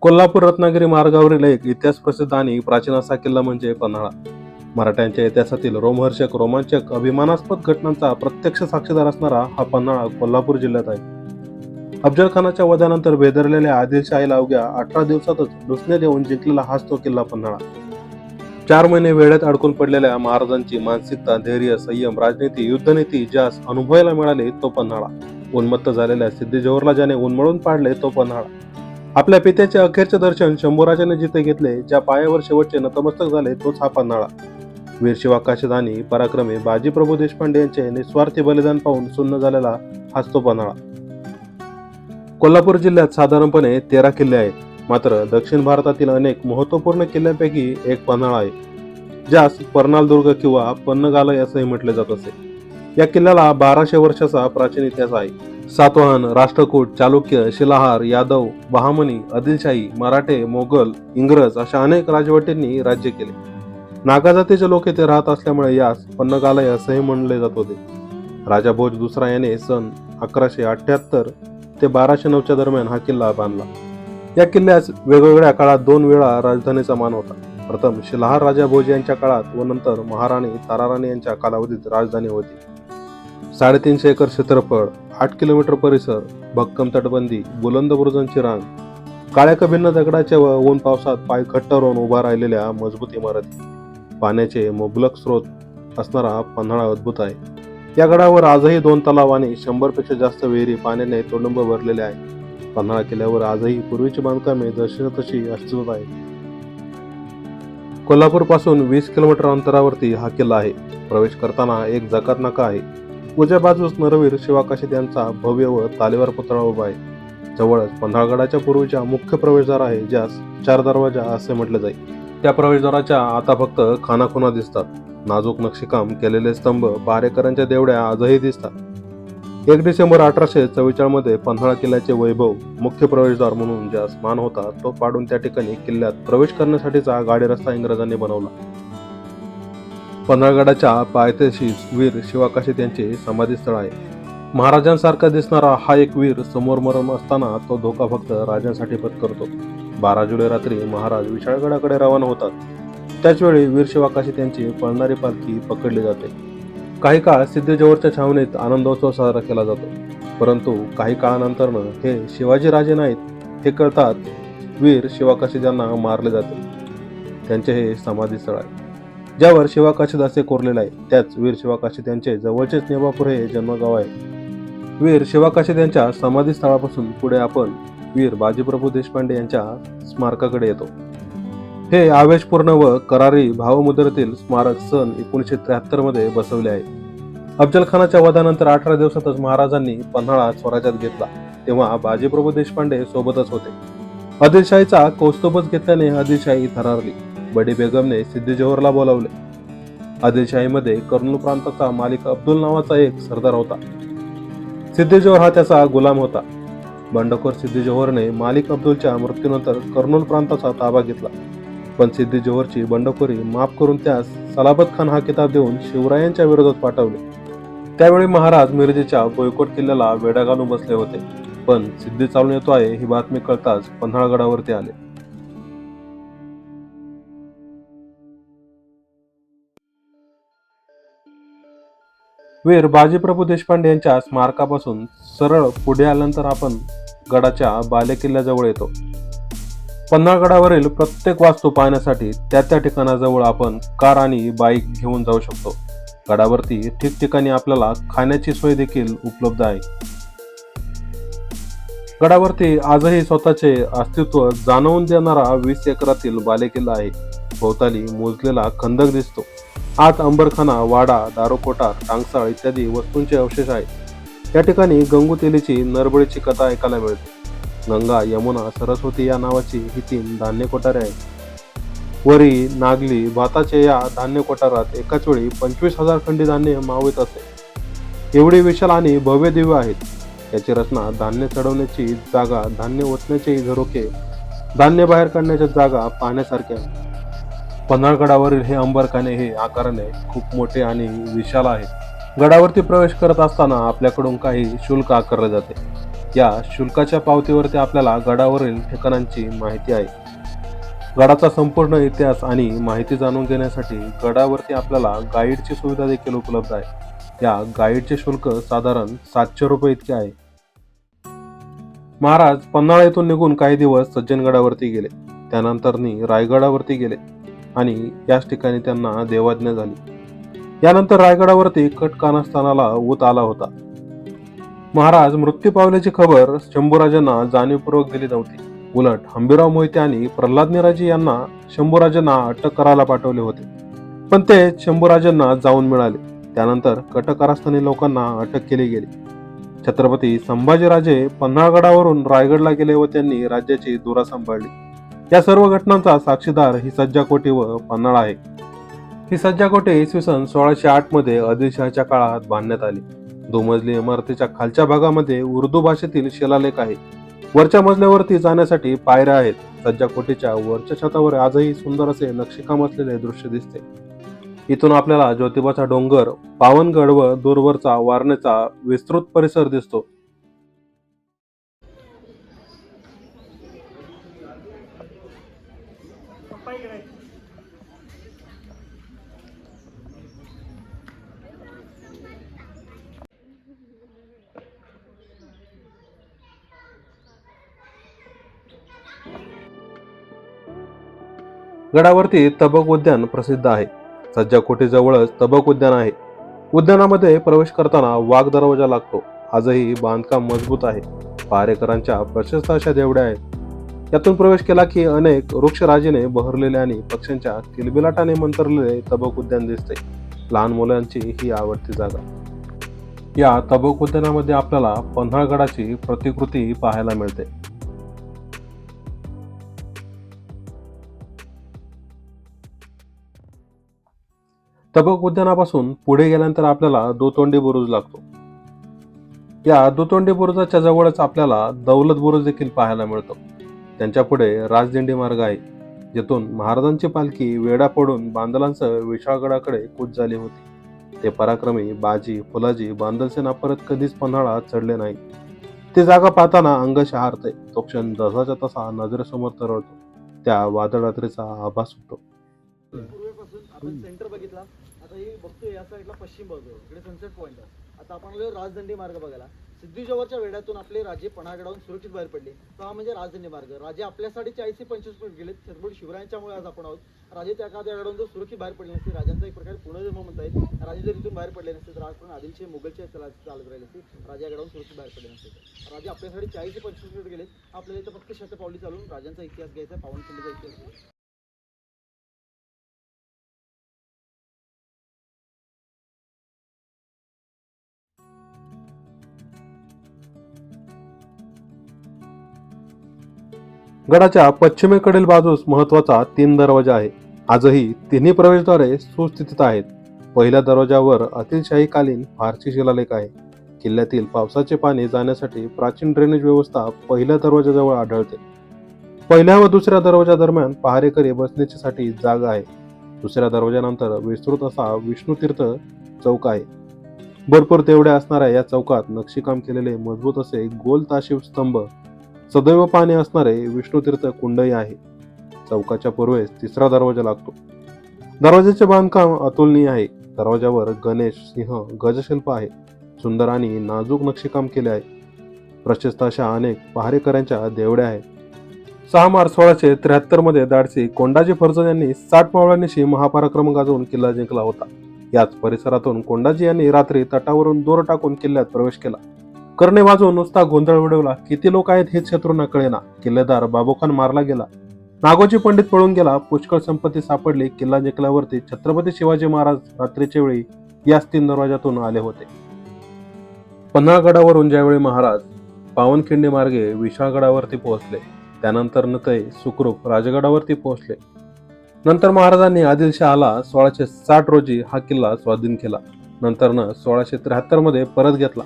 कोल्हापूर रत्नागिरी मार्गावरील एक इतिहास प्रसिद्ध आणि प्राचीन असा किल्ला म्हणजे पन्हाळा. मराठ्यांच्या इतिहासातील रोमहर्षक रोमांचक अभिमानास्पद घटनांचा प्रत्यक्ष साक्षीदार असणारा हा पन्हाळा कोल्हापूर जिल्ह्यात आहे. अफजल खानाच्या वधानंतर बेदरलेल्या आदिलशाहीला अवघ्या अठरा दिवसातच डुसणे देऊन जिंकलेला हाच तो किल्ला पन्हाळा. चार महिने वेळेत अडकून पडलेल्या महाराजांची मानसिकता धैर्य संयम राजनीती युद्धनीती ज्यास अनुभवायला मिळाले तो पन्हाळा. उन्मत्त झालेल्या सिद्धी जोहरला ज्याने उन्मळून पाडले तो पन्हाळा. आपल्या पित्याचे अखेरचे दर्शन शंभूराजाने जिथे घेतले ज्या पायावर शेवटचे नतमस्तक झाले तोच हा पन्हाळा. वीरशिवा काशदानी पराक्रमे बाजीप्रभू देशपांडे यांचे निस्वार्थी बलिदान पाहून सुन्न झालेला हाच तो पन्हाळा. कोल्हापूर जिल्ह्यात साधारणपणे तेरा किल्ले आहेत मात्र दक्षिण भारतातील अनेक महत्त्वपूर्ण किल्ल्यांपैकी एक पन्हाळा आहे ज्यास पर्नाल दुर्ग किंवा पन्नगालय असंही म्हटले जात असे. या किल्ल्याला बाराशे वर्षाचा प्राचीन इतिहास आहे. सातवाहन राष्ट्रकूट चालुक्य शिलाहार यादव बहामनी आदिलशाही मराठे मोगल इंग्रज अशा अनेक राजवटींनी राज्य केले. नागा जातीचे लोक येथे राहत असल्यामुळे यास पन्नगालय असेही म्हणले जात होते. राजा भोज दुसरा याने सन अकराशे अठ्याहत्तर ते बाराशे नऊच्या दरम्यान हा किल्ला बांधला. या किल्ल्यास वेगवेगळ्या काळात दोन वेळा राजधानीचा मान होता. प्रथम शिलाहार राजा भोज यांच्या काळात व नंतर महाराणी ताराराणी यांच्या कालावधीत राजधानी होती. साडेतीनशे एकर क्षेत्रफळ आठ किलोमीटर परिसर भक्कम तटबंदी बुलंद बुरुजांची रांग काळ्या कभिन्न दगडाच्या व ऊन पावसात पाय घट्ट राहून उभा राहिलेल्या मजबूत इमारती. पाण्याचे मुबलक स्रोत असणारा पन्हाळा अद्भुत आहे. या गडावर आजही दोन तलाव आणि शंभरपेक्षा जास्त विहिरी पाण्याने तोडंब भरलेले आहे. पन्हाळा किल्ल्यावर आजही पूर्वीची बांधकामे जशी तशी अस्तित्वात आहेत. कोल्हापूरपासून वीस किलोमीटर अंतरावरती हा किल्ला आहे. प्रवेश करताना एक जकात नाका आहे. उजव्या बाजूस नरवीर शिवाकाशीत यांचा भव्य व तालेवार पुतळा उभा आहे. जवळच पन्हाळगडाच्या पूर्वीच्या मुख्य प्रवेशद्वार आहे ज्यास चार दरवाजा असे म्हटले जाईल त्या प्रवेशद्वाराच्या आता फक्त खानाखुणा दिसतात. नाजूक नक्षीकाम केलेले स्तंभ बारेकरांच्या देवड्या आजही दिसतात. एक डिसेंबर अठराशे चव्वेचाळमध्ये पन्हाळा किल्ल्याचे वैभव मुख्य प्रवेशद्वार म्हणून ज्यास मान होता तो पाडून त्या ठिकाणी किल्ल्यात प्रवेश करण्यासाठीचा गाडी रस्ता इंग्रजांनी बनवला. पन्हाळगडाच्या पायथ्याशीच वीर शिवाकाशी यांचे समाधीस्थळ आहे. महाराजांसारखा दिसणारा हा एक वीर समोर मरम असताना तो धोका फक्त राजांसाठी पत्करतो बारा जुलै रात्री महाराज विशाळगडाकडे रवाना होतात. त्याचवेळी वीर शिवाकाशी त्यांची पळणारी पालखी पकडली जाते. काही काळ सिद्धेजवळच्या छावणीत आनंदोत्सव साजरा केला जातो. परंतु काही काळानंतरनं हे शिवाजी राजे नाहीत हे कळतात वीर शिवाकाशी ज्यांना मारले जाते त्यांचे हे समाधीस्थळ आहे. ज्यावर शिवाकाशीत असे कोरलेले आहे त्याच वीर शिवाकाशीत यांचे जवळचेच नेवापूर हे जन्मगाव आहे. वीर शिवाकाशीत यांच्या समाधीस्थळापासून पुढे आपण वीर बाजीप्रभू देशपांडे यांच्या स्मारकाकडे येतो. हे आवेशपूर्ण व करारी भावमुद्रेतील स्मारक सन एकोणीसशे त्र्याहत्तरमध्ये बसवले आहे. अफजलखानाच्या वधानंतर अठरा दिवसातच महाराजांनी पन्हाळा स्वराज्यात घेतला तेव्हा बाजीप्रभू देशपांडे सोबतच होते. आदिलशाहीचा कौस्तुभच घेतल्याने आदिलशाही थरारली. बडी बेगमने सिद्धी जोहरला बोलावले. आदिलशाहीमध्ये कर्नूल प्रांताचा मालिक अब्दुल नावाचा एक सरदार होता. सिद्धी जोहर हा त्याचा गुलाम होता. बंडखोर सिद्धी जोहरने मालिक अब्दुलच्या मृत्यूनंतर कर्नूल प्रांताचा ताबा घेतला. पण सिद्धी जोहरची बंडखोरी माफ करून त्यास सलाबत खान हा किताब देऊन शिवरायांच्या विरोधात पाठवले. त्यावेळी महाराज मिरजेच्या बोयकोट किल्ल्याला वेढा घालून बसले होते. पण सिद्धी चालून येतो आहे ही बातमी कळताच पन्हाळगडावरती आले. वीर बाजीप्रभू देशपांडे यांच्या स्मारकापासून सरळ पुढे आल्यानंतर आपण गडाच्या बालेकिल्ल्याजवळ येतो. पन्हाळगडावरील प्रत्येक वास्तू पाहण्यासाठी त्या त्या ठिकाणाजवळ आपण कार आणि बाईक घेऊन जाऊ शकतो. गडावरती ठिकठिकाणी आपल्याला खाण्याची सोय देखील उपलब्ध आहे. गडावरती आजही स्वतःचे अस्तित्व जाणवून देणारा वीस एकरातील बालेकिल्ला आहे. भोवताली मोजलेला खंदक दिसतो. आत अंबरखाना वाडा दारोकोटा टांगसाळ इत्यादी वस्तूंचे अवशेष आहेत. या ठिकाणी गंगुतेलीची नरबळीची कथा ऐकायला मिळते. गंगा यमुना सरस्वती या नावाची ही तीन धान्य कोठारे आहेत. वरी नागली भाताचे या धान्य कोठारात एकाच वेळी पंचवीस हजार खंडी धान्य मावित असते. एवढी विशाल आणि भव्य दिव्य आहेत. याची रचना धान्य चढवण्याची जागा धान्य ओतण्याचे झरोके धान्य बाहेर काढण्याच्या जागा पाहण्यासारख्या आहेत. पन्हाळगडावरील हे अंबरखाने हे आकाराने खूप मोठे आणि विशाल आहे. गडावरती प्रवेश करत असताना आपल्याकडून काही शुल्क आकारले जाते. या शुल्काच्या पावतीवरती आपल्याला गडावरील ठिकाणांची माहिती आहे. गडाचा संपूर्ण इतिहास आणि माहिती जाणून घेण्यासाठी गडावरती आपल्याला गाईडची सुविधा देखील उपलब्ध आहे. या गाईडचे शुल्क साधारण सातशे रुपये इतके आहे. महाराज पन्हाळा येथून निघून काही दिवस सज्जनगडावरती गेले. त्यानंतरनी रायगडावरती गेले. आणि याच ठिकाणी त्यांना देवाज्ञा झाली. यानंतर रायगडावरती कट कानास्थानाला ऊत आला होता. महाराज मृत्यू पावल्याची खबर शंभूराजांना जाणीवपूर्वक दिली नव्हती. उलट हंबीराव मोहिते आणि प्रल्हाद निराजी यांना शंभूराजांना अटक करायला पाठवले होते. पण ते शंभूराजांना जाऊन मिळाले. त्यानंतर कटकारस्थानी लोकांना अटक केली गेली. छत्रपती संभाजीराजे पन्हाळगडावरून रायगडला गेले व त्यांनी राज्याची दुरा सांभाळली. या सर्व घटनांचा साक्षीदार ही सज्जाकोटी व पन्हाळा आहे. ही सज्जाकोटी इसवी सन सोळाशे आठमध्ये आदिलशहाच्या काळात बांधण्यात आली. दुमजली इमारतीच्या खालच्या भागामध्ये उर्दू भाषेतील शिलालेख आहे. वरच्या मजल्यावरती जाण्यासाठी पायऱ्या आहेत. सज्जाकोटीच्या वरच्या छतावर आजही सुंदर असे नक्षीकाम असलेले दृश्य दिसते. इथून आपल्याला ज्योतिबाचा डोंगर पावनगड व दूरवरचा वारणेचा विस्तृत परिसर दिसतो. गडावरती तबक उद्यान प्रसिद्ध आहे. सज्जा कोटीजवळच तबक उद्यान आहे. उद्यानामध्ये प्रवेश करताना वाघ दरवाजा लागतो. आजही बांधकाम मजबूत आहे. पारेकरांच्या प्रशस्त अशा देवड्या आहेत. यातून प्रवेश केला की अनेक वृक्षराजीने बहरलेले आणि पक्ष्यांच्या किलबिलाटाने मंतरलेले तबक उद्यान दिसते. लहान मुलांची ही आवडती जागा. या तबक उद्यानामध्ये आपल्याला पन्हाळगडाची प्रतिकृती पाहायला मिळते. तबक उद्यानापासून पुढे गेल्यानंतर आपल्याला दोतोंडी बुरुज लागतो. या दोतोंडी बुरुजाच्या जवळच आपल्याला दौलत बुरुज देखील पाहायला मिळतो. त्यांच्या पुढे राजदिंडी मार्ग आहे जिथून महाराजांची पालखी वेडा पडून बांदलांसह विशाळगडाकडे कूच झाली होती. ते पराक्रमी बाजी फुलाजी बांदलसेना परत कधीच पन्हाळा चढले नाही. ती जागा पाहताना अंग शहारते तो क्षण जसाच्या तसा नजरेसमोर तरळतो. त्या वादळरात्रीचा आभास होतो पूर्वेपासून आपण सेंटर बघितला आता ही या साईडला पश्चिम बाजू इकडे सनसेट पॉईंट आहे. आता आपण आलो राजदंडी मार्ग बघायला. सिद्धीजवळच्या वेड्यातून आपले राजे पणागडावून सुरक्षित बाहेर पडले. तर हा म्हणजे राजदंडी मार्ग. राजे आपल्यासाठी चाळीस ते पंचवीस मिनिट गेले छत्रपती शिवरायांच्यामुळे आज आपण आहोत. राजे त्या एखाद्या गडावून जर सुरक्षित बाहेर पडले नसते राजांचा एक प्रकारे पुनर्जन्म म्हणता येईल. राजे जर इथून बाहेर पडले नसते तर आजपर्यंत आदिलचे मुघलचे चालत राहिले असते. राजा गडावून सुरक्षित बाहेर पडले नसते. राजे आपल्यासाठी चाळीस ते पंचवीस मिनिट गेले आपल्याला इथं फक्त शतपावली चालून राजांचा इतिहास घ्यायचा आहे, पावनखिंडीचा इतिहास गडाच्या पश्चिमेकडील बाजूस महत्त्वाचा तीन दरवाजा आहे आजही तिन्ही प्रवेशद्वारे सुस्थितीत आहेत. पहिल्या दरवाजावर अतिलशाहीकालीन फारसी शिलालेख आहे. किल्ल्यातील पावसाचे पाणी जाण्यासाठी प्राचीन ड्रेनेज व्यवस्था पहिल्या दरवाजाजवळ आढळते. पहिल्या व दुसऱ्या दरवाजा दरम्यान पहारेकरी बसण्याच्यासाठी जागा आहे. दुसऱ्या दरवाजानंतर विस्तृत असा विष्णुतीर्थ चौक आहे. भरपूर तेवढ्या असणाऱ्या या चौकात नक्षीकाम केलेले मजबूत असे गोल ताशीव स्तंभ सदैव पाणी असणारे विष्णुतीर्थ कुंडही आहे. चौकाच्या पूर्वेस तिसरा दरवाजा लागतो. दरवाजाचे बांधकाम अतुलनीय आहे. दरवाजावर गणेश सिंह गजशिल्प आहे. सुंदर आणि नाजूक नक्षीकाम केले आहे. प्रशस्त अशा अनेक पहारेकऱ्यांच्या देवड्या आहेत. सहा मार्च सोळाशे त्र्याहत्तरमध्ये दाडसी कोंडाजी फर्जन यांनी साठ मावळ्यांशी महापराक्रम गाजवून किल्ला जिंकला होता. याच परिसरातून कोंडाजी यांनी रात्री तटावरून दूर टाकून किल्ल्यात प्रवेश केला. करणे वाजवून नुसता गोंधळ उडवला. किती लोक आहेत हेच शत्रूंना कळेना. किल्लेदार बाबोखान मारला गेला. नागोजी पंडित पळून गेला. पुष्कळ संपत्ती सापडली. किल्ला जिंकल्यावरती छत्रपती शिवाजी महाराज रात्रीच्या वेळी याच तीन दरवाजातून आले होते. पन्हाळगडावरून ज्यावेळी महाराज पावनखिंडी मार्गे विशाळगडावरती पोहोचले त्यानंतर न ते सुखरूप राजगडावरती पोहोचले. नंतर महाराजांनी आदिलशहाला सोळाशे साठ रोजी हा किल्ला स्वाधीन केला. नंतरनं सोळाशे त्र्याहत्तरमध्ये परत घेतला.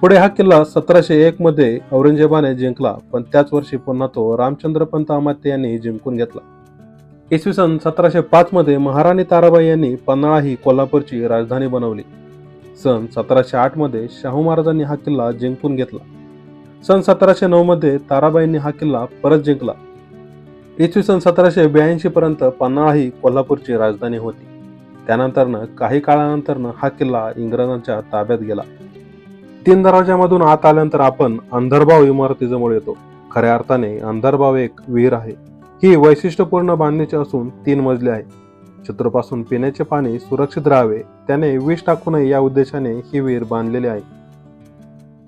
पुढे हा किल्ला सतराशे एक मध्ये औरंगजेबाने जिंकला पण त्याच वर्षी पुन्हा तो रामचंद्र पंत अमात्य यांनी जिंकून घेतला. इसवी सन सतराशे पाच मध्ये महाराणी ताराबाई यांनी पन्हाळा ही कोल्हापूरची राजधानी बनवली. सन सतराशे आठमध्ये शाहू महाराजांनी हा किल्ला जिंकून घेतला. सन सतराशे नऊ मध्ये ताराबाईंनी हा किल्ला परत जिंकला. इसवी सन सतराशे ब्याऐंशी पर्यंत पन्हाळा ही कोल्हापूरची राजधानी होती. त्यानंतरनं काही काळानंतरनं हा किल्ला इंग्रजांच्या ताब्यात गेला. तीन दरवाजामधून आत आल्यानंतर आपण अंधरभाव इमारतीजवळ येतो. खऱ्या अर्थाने अंधरभाव एक विहीर आहे. ही वैशिष्ट्यपूर्ण बांधणीची असून तीन मजली आहे शत्रूपासून पिण्याचे पाणी सुरक्षित राहावे त्याने विष टाकू नये या उद्देशाने ही विहीर बांधलेली आहे.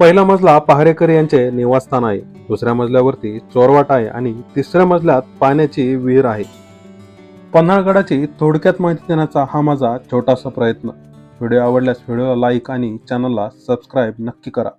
पहिला मजला पहारेकर यांचे निवासस्थान आहे. दुसऱ्या मजल्यावरती चोरवाट आहे आणि तिसऱ्या मजल्यात पाण्याची विहीर आहे. पन्हाळगडाची थोडक्यात माहिती देण्याचा हा माझा छोटासा प्रयत्न. व्हिडिओ आवडल्यास व्हिडिओला लाईक आणि चॅनलला सबस्क्राईब नक्की करा.